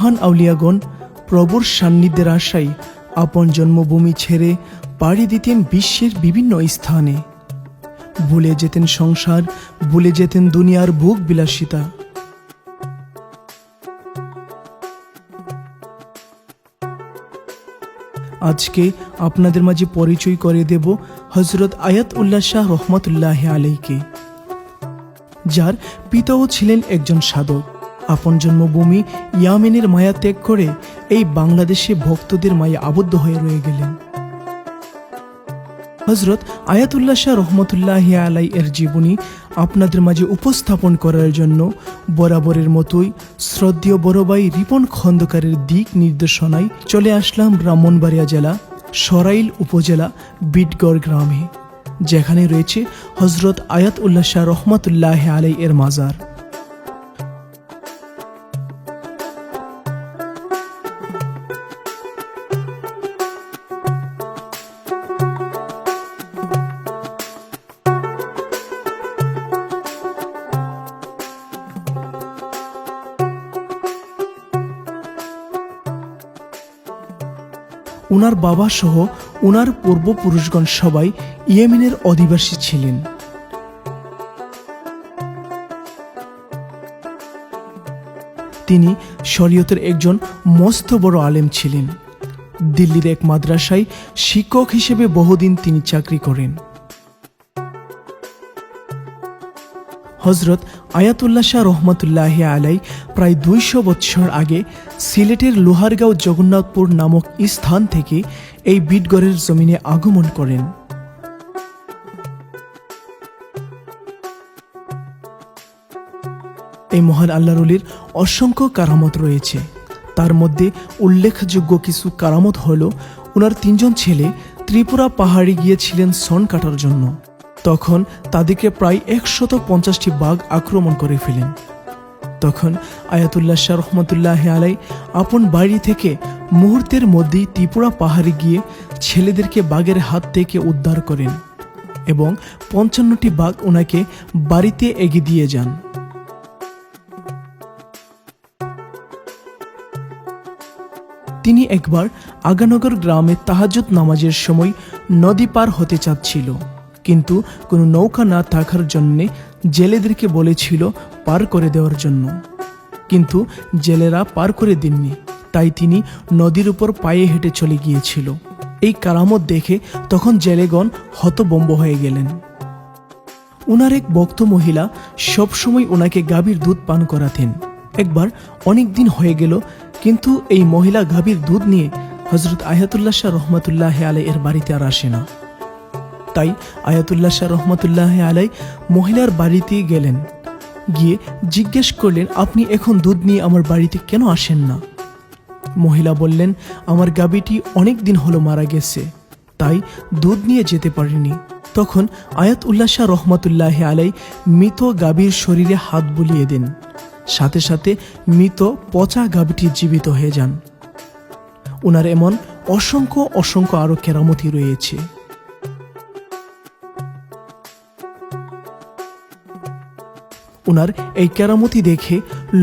মহান আউলিয়াগণ প্রভুর সান্নিধ্যের আশায় আপন জন্মভূমি ছেড়ে পাড়ি দিতেন বিশ্বের বিভিন্ন স্থানে। ভুলে যেতেন সংসার, ভুলে যেতেন দুনিয়ার ভোগ বিলাসিতা। আজকে আপনাদের মাঝে পরিচয় করে দেব হজরত আয়াত উল্লাহ শাহ রহমতুল্লাহ আলাইকে, যার পিতাও ছিলেন একজন সাধক। আপন জন্মভূমি ইয়ামেনের মায়া ত্যাগ করে এই বাংলাদেশে ভক্তদের মায়া আবদ্ধ হয়ে রয়ে গেলেন। হজরত আয়াতুল্লাহ শাহ রহমতুল্লাহ আলাই এর জীবনী আপনাদের মাঝে উপস্থাপন করার জন্য বরাবরের মতোই শ্রদ্ধেয় বড়ভাই রিপন খন্দকারের দিক নির্দেশনায় চলে আসলাম ব্রাহ্মণবাড়িয়া জেলা, সরাইল উপজেলা, বিটগড় গ্রামে, যেখানে রয়েছে হজরত আয়াত উল্লাহ শাহ রহমতুল্লাহ আলাই এর মাজার। উনার বাবা সহ উনার পূর্বপুরুষগণ সবাই ইয়েমেনের অধিবাসী ছিলেন। তিনি শরীয়তের একজন মস্ত বড় আলেম ছিলেন। দিল্লির এক মাদ্রাসায় শিক্ষক হিসেবে বহুদিন তিনি চাকরি করেন। হজরত আয়াতুল্লাহ শাহ রহমতুল্লাহ আলাই প্রায় দুইশো বৎসর আগে সিলেটের লোহারগাঁও জগন্নাথপুর নামক স্থান থেকে এই বিটগড়ের জমিনে আগমন করেন। এই মহান আল্লাহরুলির অসংখ্য কারামত রয়েছে। তার মধ্যে উল্লেখযোগ্য কিছু কারামত হল ওনার তিনজন ছেলে ত্রিপুরা পাহাড়ে গিয়েছিলেন সন কাটার জন্য। তখন তাদেরকে প্রায় একশত পঞ্চাশটি বাঘ আক্রমণ করে ফেলেন। তখন আয়াতুল্লাহ শাহ রহমতুল্লাহ আলাই আপন বাড়ি থেকে মুহূর্তের মধ্যেই ত্রিপুরা পাহাড়ে গিয়ে ছেলেদেরকে বাঘের হাত থেকে উদ্ধার করেন এবং পঞ্চান্নটি বাঘ ওনাকে বাড়িতে এগিয়ে দিয়ে যান। তিনি একবার আগানগর গ্রামে তাহাজুদ নামাজের সময় নদী পার হতে চাচ্ছিল। কিন্তু কোনো নৌকা না থাকার জন্যে জেলেদেরকে বলেছিল পার করে দেওয়ার জন্য। কিন্তু জেলেরা পার করে দেননি, তাই তিনি নদীর উপর পায়ে হেঁটে চলে গিয়েছিল। এই কারামত দেখে তখন জেলেগণ হতবম্ব হয়ে গেলেন। উনার এক বক্ত মহিলা সবসময় ওনাকে গাভীর দুধ পান করাতেন। একবার অনেক দিন হয়ে গেল, কিন্তু এই মহিলা গাভীর দুধ নিয়ে হজরত আয়াতুল্লাহ শাহ রহমতুল্লাহ আলাই এর বাড়িতে আর আসে না। তাই আয়াতুল্লাহ শাহ রহমতুল্লাহ আলাই মহিলার বাড়িতে গেলেন। গিয়ে জিজ্ঞেস করলেন, আপনি এখন দুধ নিয়ে আমার বাড়িতে কেন আসেন না? মহিলা বললেন, আমার গাবিটি অনেক দিন হলো মারা গেছে, তাই দুধ নিয়ে যেতে পারিনি। তখন আয়াত উল্লাহ শাহ রহমতুল্লাহ আলাই মৃত গাভীর শরীরে হাত বুলিয়ে দেন। সাথে সাথে মৃত পচা গাভীটি জীবিত হয়ে যান। ওনার এমন অসংখ্য অসংখ্য আরও কেরামতি রয়েছে। ওনার এই কেরামতি দেখে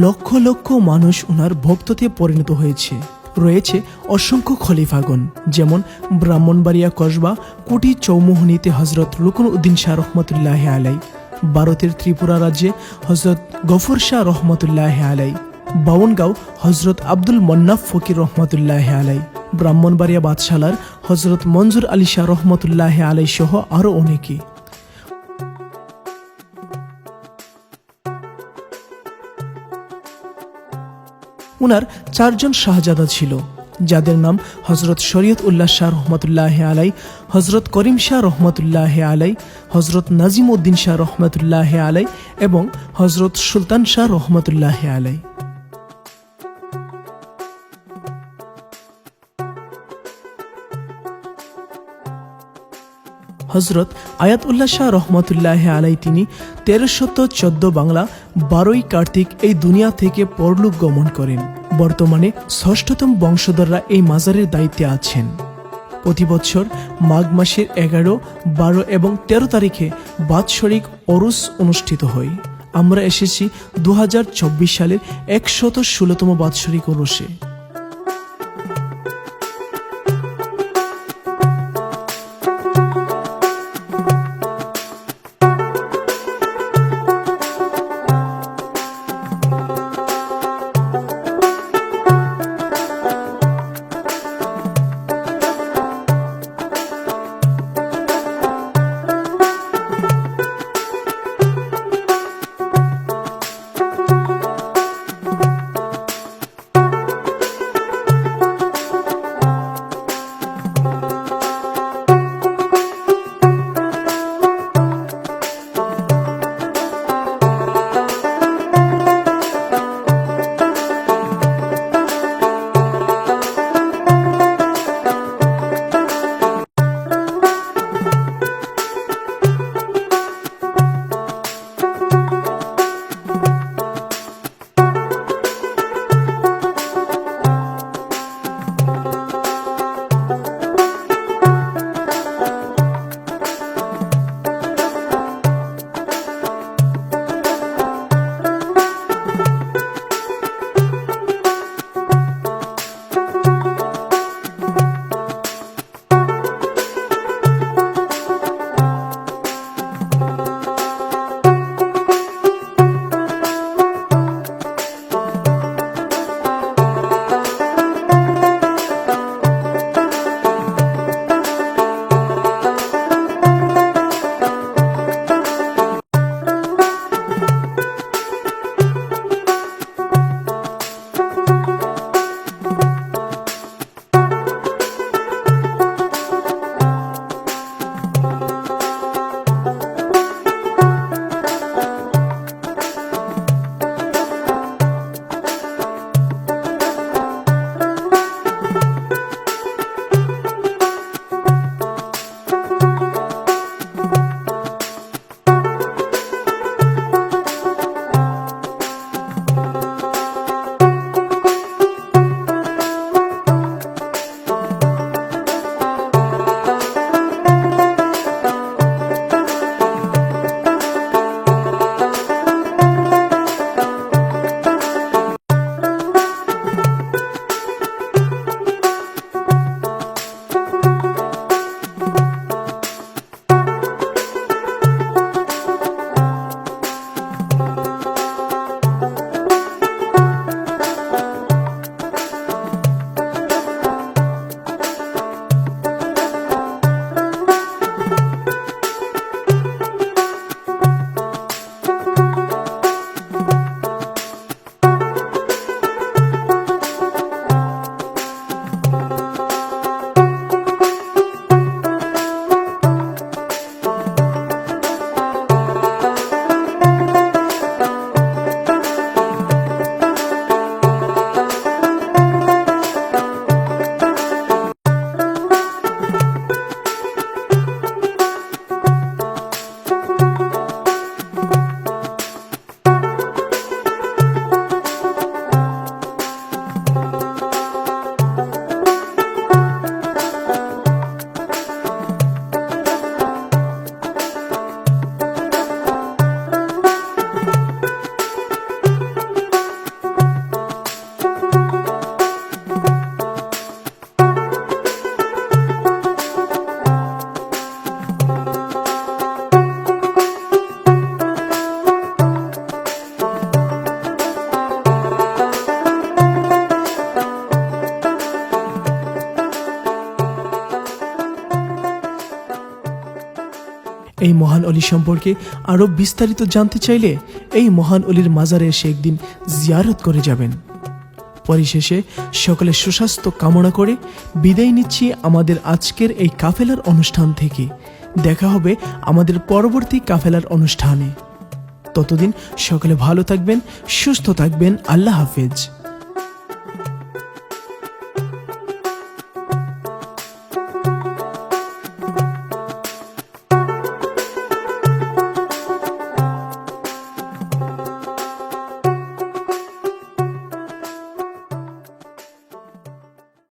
লক্ষ লক্ষ মানুষ ওনার ভক্ততে পরিণত হয়েছে। রয়েছে অসংখ্য খলিফাগণ, যেমন ব্রাহ্মণবাড়িয়া কসবা, কুটি চৌমোহনীতে হজরত রুকন উদ্দিন শাহ রহমতুল্লাহ আলাই ভারতের ত্রিপুরা রাজ্যে হজরত গফর শাহ রহমতুল্লাহ আলাই বাউনগাঁও হজরত আব্দুল মন্নাফ ফকির রহমতুল্লাহ আলাই ব্রাহ্মণবাড়িয়া বাদশালার হজরত মঞ্জুর আলী শাহ রহমতুল্লাহ আলাই সহ আরও অনেকে। উনার চারজন শাহজাদা ছিল, যাদের নাম হজরত শরীয়ত উল্লাহ শাহ রহমতুল্লাহ আলাই হজরত করিম শাহ রহমতুল্লাহ আলাই হজরত নাজিম উদ্দিন শাহ রহমতুল্লাহ আলাই এবং হজরত সুলতান শাহ রহমতুল্লাহ আলাই হজরত আয়াতুল্লাহ শাহ রহমতুল্লাহ আলাই তিনি তেরোশত চোদ্দ বাংলা, বারোই কার্তিক এই দুনিয়া থেকে পরলোক গমন করেন। বর্তমানে ষষ্ঠতম বংশধররা এই মাজারের দায়িত্বে আছেন। প্রতি বছর মাঘ মাসের এগারো, বারো এবং তেরো তারিখে বাৎসরিক অরুস অনুষ্ঠিত হয়। আমরা এসেছি দু হাজার চব্বিশ সালের একশত ষোলোতম বাৎসরিক ওরসে। এই মহান অলি সম্পর্কে আরও বিস্তারিত জানতে চাইলে এই মহান অলির মাজারে এসে একদিন জিয়ারত করে যাবেন। পরিশেষে সকলে সুস্বাস্থ্য কামনা করে বিদায় নিচ্ছি আমাদের আজকের এই কাফেলার অনুষ্ঠান থেকে। দেখা হবে আমাদের পরবর্তী কাফেলার অনুষ্ঠানে। ততদিন সকলে ভালো থাকবেন, সুস্থ থাকবেন, আল্লাহ হাফেজ।